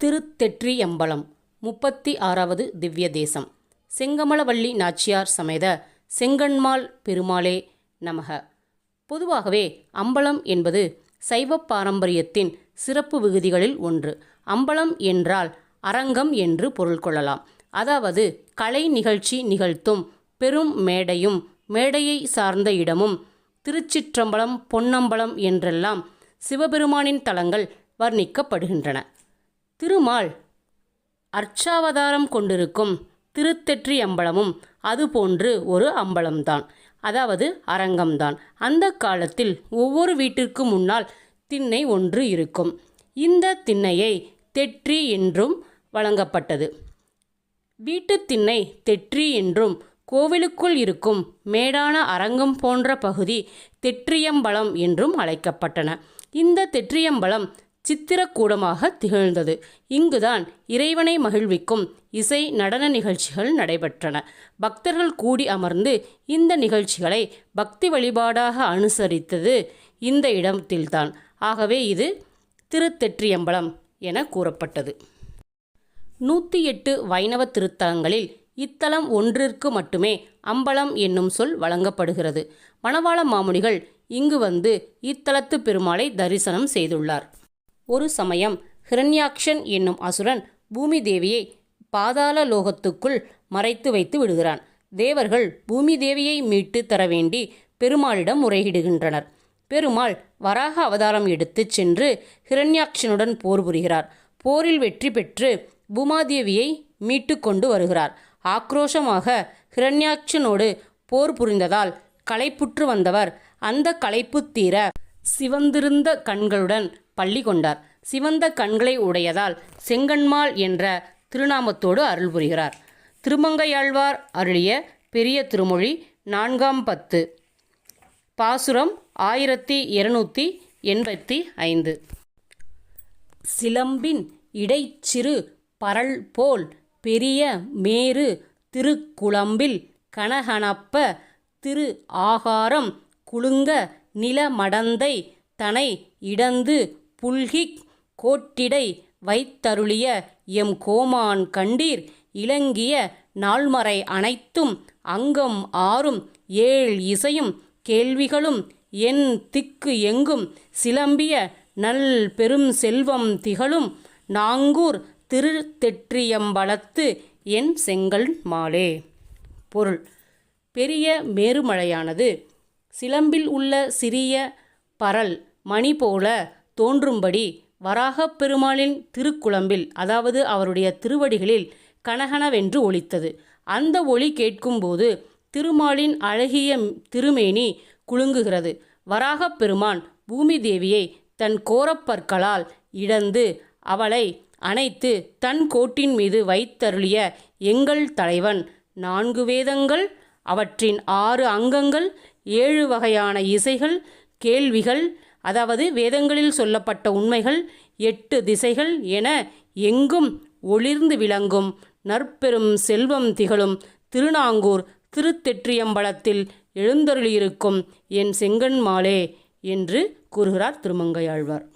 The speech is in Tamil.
திருத்தெற்றியம்பலம் முப்பத்தி ஆறாவது திவ்ய தேசம் செங்கமலவள்ளி நாச்சியார் சமேத செங்கன்மாள் பெருமாளே நமக. பொதுவாகவே அம்பலம் என்பது சைவ பாரம்பரியத்தின் சிறப்பு விகுதிகளில் ஒன்று. அம்பலம் என்றால் அரங்கம் என்று பொருள் கொள்ளலாம். அதாவது கலை நிகழ்ச்சி நிகழ்த்தும் பெரும் மேடையும் மேடையை சார்ந்த இடமும் திருச்சிற்றம்பலம் பொன்னம்பலம் என்றெல்லாம் சிவபெருமானின் தலங்கள் வர்ணிக்கப்படுகின்றன. திருமால். அர்ச்சாவதாரம் கொண்டிருக்கும் திருத்தெற்றி அம்பலமும் அதுபோன்று ஒரு அம்பலம்தான். அதாவது அரங்கம்தான். அந்த காலத்தில் ஒவ்வொரு வீட்டிற்கு முன்னால் திண்ணை ஒன்று இருக்கும். இந்த திண்ணையை தெற்றி என்றும் வழங்கப்பட்டது. வீட்டுத் திண்ணை தெற்றி என்றும் கோவிலுக்குள் இருக்கும் மேடான அரங்கம் போன்ற பகுதி தெற்றியம்பலம் என்றும் அழைக்கப்பட்டன. இந்த தெற்றியம்பலம் சித்திரக்கூடமாக திகழ்ந்தது. இங்குதான் இறைவனை மகிழ்விக்கும் இசை நடன நிகழ்ச்சிகள் நடைபெற்றன. பக்தர்கள் கூடி அமர்ந்து இந்த நிகழ்ச்சிகளை பக்தி வழிபாடாக அனுசரித்தது இந்த இடத்தில்தான். ஆகவே இது திருத்தெற்றியம்பலம் என கூறப்பட்டது. நூற்றி எட்டு வைணவ திருத்தலங்களில் இத்தலம் ஒன்றிற்கு மட்டுமே அம்பலம் என்னும் சொல் வழங்கப்படுகிறது. மணவாள மாமுனிகள் இங்கு வந்து இத்தலத்து பெருமாளை தரிசனம் செய்துள்ளார். ஒரு சமயம் ஹிரண்யாக்ஷன் என்னும் அசுரன் பூமி தேவியை பாதாள லோகத்துக்குள் மறைத்து வைத்து விடுகிறான். தேவர்கள் பூமி தேவியை மீட்டு தர வேண்டி பெருமாளிடம் முறையிடுகின்றனர். பெருமாள் வராக அவதாரம் எடுத்துச் சென்று ஹிரண்யாக்ஷனுடன் போர் புரிகிறார். போரில் வெற்றி பெற்று பூமாதேவியை மீட்டு கொண்டு வருகிறார். ஆக்ரோஷமாக ஹிரண்யாட்சனோடு போர் புரிந்ததால் களைப்புற்று வந்தவர். அந்த களைப்பு தீர சிவந்திருந்த கண்களுடன் பள்ளி கொண்டார். சிவந்த கண்களை உடையதால் செங்கன்மாள் என்ற திருநாமத்தோடு அருள் புரிகிறார். திருமங்கையாழ்வார் அருளிய பெரிய திருமொழி நான்காம் பத்து. பாசுரம் ஆயிரத்தி இருநூற்றி எண்பத்தி ஐந்து. சிலம்பின் இடைச்சிறு பரல் போல் பெரிய மேரு திருக்குழம்பில் கனகனப்ப திரு ஆகாரம் குலுங்க நிலமடந்தை தனை இடந்து புல்கிக் கோட்டிடை வைத்தருளிய எம் கோமான் கண்டீர் இலங்கிய நாள்மறை அனைத்தும் அங்கம் ஆறும் ஏழ் இசையும் கேள்விகளும் என் திக்கு எங்கும் சிலம்பிய நல் பெரும் செல்வம் திகழும் நாங்கூர் திருத்தெற்றியம்பலத்து என் செங்கல் மாலே. பொருள். பெரிய மேருமழையானது. சிலம்பில் உள்ள சிறிய பரல் மணி போல தோன்றும்படி வராகப் பெருமாளின் திருக்குளம்பில் அதாவது அவருடைய திருவடிகளில் கனகனவென்று ஒலித்தது. அந்த ஒளி கேட்கும்போது திருமாலின் அழகிய திருமேனி குலுங்குகிறது. வராகப் பெருமான் பூமி தேவியை தன் கோரப்பற்களால் இடந்து அவளை அணைத்து தன் கோட்டின் மீது வைத்தருளிய எங்கள் தலைவன் நான்கு வேதங்கள் அவற்றின் ஆறு அங்கங்கள் ஏழு வகையான இசைகள் கேள்விகள் அதாவது வேதங்களில் சொல்லப்பட்ட உண்மைகள் எட்டு திசைகள் என எங்கும் ஒளிர்ந்து விளங்கும். நற்பெரும் செல்வம் திகழும். திருநாங்கூர் திருத்தெற்றியம்பலத்தில் எழுந்தருளியிருக்கும். என் செங்கன்மாலே என்று கூறுகிறார் திருமங்கையாழ்வார்.